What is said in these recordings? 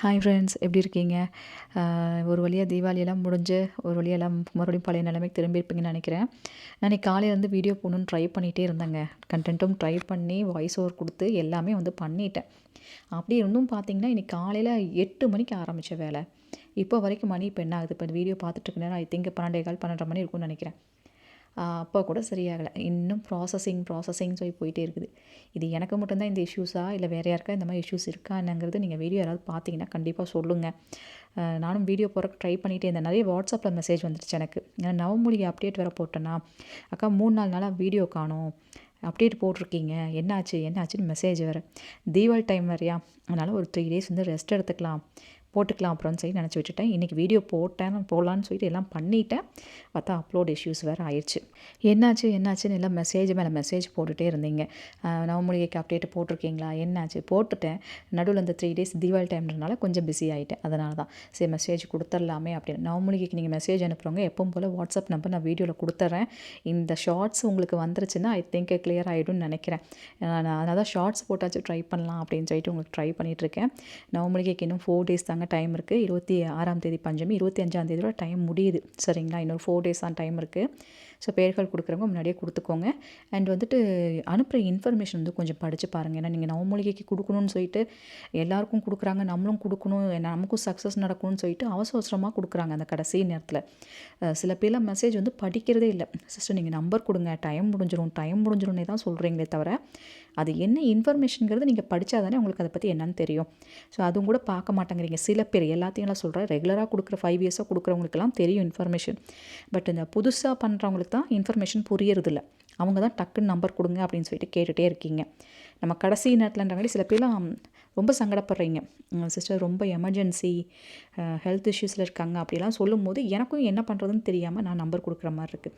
Hi friends எப்படி இருக்கீங்க? ஒரு வழியாக தீபாவளியெல்லாம் முடிஞ்சு ஒரு வழியாக எல்லாம் மறுபடியும் பழைய நிலைமைக்கு திரும்பியிருப்பீங்கன்னு நினைக்கிறேன். நான் இன்றைக்கி வந்து வீடியோ போகணுன்னு ட்ரை பண்ணிகிட்டே இருந்தேங்க. கண்டென்ட்டும் ட்ரை பண்ணி வாய்ஸ் ஓவர் கொடுத்து எல்லாமே வந்து பண்ணிட்டேன். அப்படி இருந்தும் பார்த்தீங்கன்னா இன்றைக்கி காலையில் எட்டு மணிக்கு ஆரம்பித்த வேலை. இப்போ வரைக்கும் மணி இப்போ என்ன ஆகுது? இப்போ வீடியோ பார்த்துட்டு நேரம் ஐ திங்க் பன்னெண்டே கால் பன்னெண்டரை மணி இருக்கும்னு நினைக்கிறேன். அப்போ கூட சரியாகலை. இன்னும் ப்ராசஸிங் ப்ராசஸிங் சொல்லி போயிட்டே இருக்குது. இது எனக்கு மட்டும்தான் இந்த இஷ்யூஸா இல்லை வேறு யாருக்கா இந்த மாதிரி இஷ்யூஸ் இருக்கா என்னங்கிறது நீங்கள் வீடியோ யாராவது பார்த்தீங்கன்னா கண்டிப்பாக சொல்லுங்கள் நானும் வீடியோ போகிறக்கு ட்ரை பண்ணிகிட்டே இருந்தேன். நிறைய வாட்ஸ்அப்பில் மெசேஜ் வந்துடுச்சு எனக்கு. ஏன்னா நவமொழி அப்டேட் வேறு போட்டேன்னா அக்கா மூணு நாலு நாளாக வீடியோ காணும். அப்டேட் போட்டிருக்கீங்க. என்னாச்சு? என்னாச்சுன்னு மெசேஜ் வேறு. தீபாவளி டைம் வரையா அதனால் ஒரு த்ரீ டேஸ் வந்து ரெஸ்ட் எடுத்துக்கலாம். போட்டுக்கலாம் அப்புறம்னு சொல்லி நினச்சி விட்டுட்டேன் இன்றைக்கி வீடியோ போட்டேன் போகலான்னு சொல்லிட்டு எல்லாம் பண்ணிவிட்டேன் பார்த்தா அப்லோட் இஷ்யூஸ் வேறு ஆயிடுச்சு. என்னாச்சு என்னாச்சுன்னு எல்லாம் மெசேஜ் மேலே மெசேஜ் போட்டுகிட்டே இருந்தீங்க. நவமொழிகைக்கு அப்டேட் போட்டிருக்கீங்களா? என்னாச்சு? போட்டுட்டேன். நடுவில் இந்த த்ரீ டேஸ் தீபாவளி டைம்ன்றனால கொஞ்சம் பிஸி ஆகிட்டேன் அதனால தான். சரி மெசேஜ் கொடுத்துடலாமே அப்படின்னு. நவமொழிகைக்கு நீங்கள் மெசேஜ் அனுப்புகிறவங்க எப்பவும் போல் வாட்ஸ்அப் நம்பர் நான் வீடியோவில் கொடுத்துட்றேன் இந்த ஷார்ட்ஸ் உங்களுக்கு வந்துருச்சுன்னா ஐ திங்க் கிளியர் ஆகிடும்னு நினைக்கிறேன். நான் அதனால் தான் ஷார்ட்ஸ் போட்டாச்சும் ட்ரை பண்ணலாம் அப்படின்னு சொல்லிட்டு உங்களுக்கு ட்ரை பண்ணிகிட்ருக்கேன் நவமொழிகைக்கு இன்னும் ஃபோர் டேஸ் தாங்க தாங்க டைம் இருக்குது இருபத்தி ஆறாம் தேதி பஞ்சமி இருபத்தி அஞ்சாம் தேதியோட டைம் முடியுது. சரிங்களா? இன்னொரு ஃபோர் டேஸ் தான் டைம் இருக்குது ஸோ பெயர்கள் கொடுக்குறவங்க முன்னாடியே கொடுத்துக்கோங்க. அண்ட் வந்துட்டு அனுப்புகிற இன்ஃபர்மேஷன் வந்து கொஞ்சம் படித்து பாருங்கள் ஏன்னா நீங்கள் நவமொழிகைக்கு கொடுக்கணும்னு சொல்லிட்டு எல்லாருக்கும் கொடுக்குறாங்க. நம்மளும் கொடுக்கணும். நமக்கும் சக்ஸஸ் நடக்கணும்னு சொல்லிட்டு அவசர அவசரமாக கொடுக்குறாங்க அந்த கடைசி நேரத்தில். சில பேர்லாம் மெசேஜ் வந்து படிக்கிறதே இல்லை. சிஸ்டர் நீங்கள் நம்பர் கொடுங்க. டைம் முடிஞ்சிடும் டைம் முடிஞ்சிடும்னே தான் சொல்கிறீங்களே தவிர அது என்ன இன்ஃபர்மேஷனுங்கிறது நீங்கள் படித்தா தானே உங்களுக்கு அதை பற்றி என்னன்னு தெரியும். ஸோ அதுவும் கூட பார்க்க மாட்டேங்கிறீங்க. சில பேர் எல்லாத்தையும் நான் சொல்கிறேன் ரெகுலராக கொடுக்குற ஃபைவ் இயர்ஸாக கொடுக்குறவங்களுக்குலாம் தெரியும் இன்ஃபர்மேஷன் பட் இந்த புதுசாக பண்ணுறவங்களுக்கு தான் இன்ஃபர்மேஷன் புரியறதில்ல. அவங்க தான் டக்குன்னு நம்பர் கொடுங்க அப்படின்னு சொல்லிட்டு கேட்டுகிட்டே இருக்கீங்க. நம்ம கடைசி நேரத்தில்ன்றாங்க சில பேர்லாம் ரொம்ப சங்கடப்படுறீங்க. சிஸ்டர் ரொம்ப எமர்ஜென்சி ஹெல்த் இஷ்யூஸில் இருக்காங்க. அப்படிலாம் சொல்லும் போது எனக்கும் என்ன பண்ணுறதுன்னு தெரியாமல் நான் நம்பர் கொடுக்குற மாதிரி இருக்குது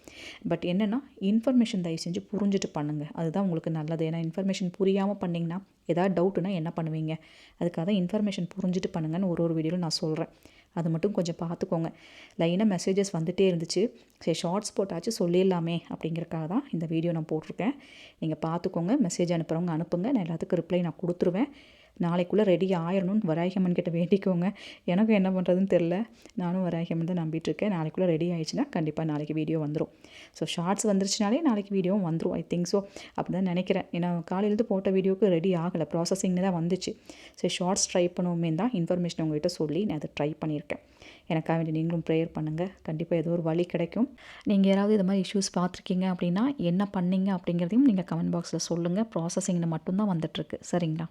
பட் என்னென்னா இன்ஃபர்மேஷன் தயவு செஞ்சு புரிஞ்சுட்டு பண்ணுங்கள் அதுதான் உங்களுக்கு நல்லது. ஏன்னா இன்ஃபர்மேஷன் புரியாமல் பண்ணிங்கன்னா ஏதாவது டவுட்டுனா என்ன பண்ணுவீங்க? அதுக்காக தான் இன்ஃபர்மேஷன் புரிஞ்சுட்டு பண்ணுங்கன்னு ஒரு ஒரு வீடியோவில் நான் சொல்கிறேன் அது மட்டும் கொஞ்சம் பார்த்துக்கோங்க. லைனாக மெசேஜஸ் வந்துகிட்டே இருந்துச்சு. சரி ஷார்ட்ஸ் போட்டாச்சு சொல்லிடலாமே அப்படிங்கிறக்காக தான் இந்த வீடியோ நான் போட்டிருக்கேன். நீங்கள் பார்த்துக்கோங்க மெசேஜ் அனுப்புகிறவங்க அனுப்புங்க. நான் எல்லாத்துக்கும் ரிப்ளை நான் கொடுத்துருவேன். நாளைக்குள்ளே ரெடி ஆயிடணும்னு வராகியம்மன் கிட்ட வேண்டிக்கோங்க. எனக்கும் என்ன பண்ணுறதுன்னு தெரில நானும் வராகியம்மன் தான் நம்பிட்டுருக்கேன் நாளைக்குள்ளே ரெடி ஆயிடுச்சுன்னா கண்டிப்பாக நாளைக்கு வீடியோ வந்துடும் ஸோ ஷார்ட்ஸ் வந்துருச்சுனாலே நாளைக்கு வீடியோவும் வந்துடும் ஐ திங்க் ஸோ அப்படி தான் நினைக்கிறேன். ஏன்னா காலையிலேருந்து போட்ட வீடியோக்கு ரெடி ஆகலை. ப்ராசஸிங்னு தான் வந்துச்சு. ஸோ ஷார்ட்ஸ் ட்ரை பண்ணுவோமே தான் இன்ஃபர்மேஷன் உங்கள்கிட்ட சொல்லி நான் அதை ட்ரை பண்ணியிருக்கேன். எனக்காக வேண்டி நீங்களும் ப்ரேயர் பண்ணுங்கள் கண்டிப்பாக ஏதோ ஒரு வழி கிடைக்கும். நீங்கள் யாராவது இது மாதிரி இஷ்யூஸ் பார்த்துருக்கீங்க அப்படின்னா என்ன பண்ணீங்க அப்படிங்கிறதையும் நீங்கள் கமெண்ட் பாக்ஸில் சொல்லுங்கள் ப்ராசஸிங்னு மட்டும்தான் வந்துட்டுருக்கு சரிங்களா?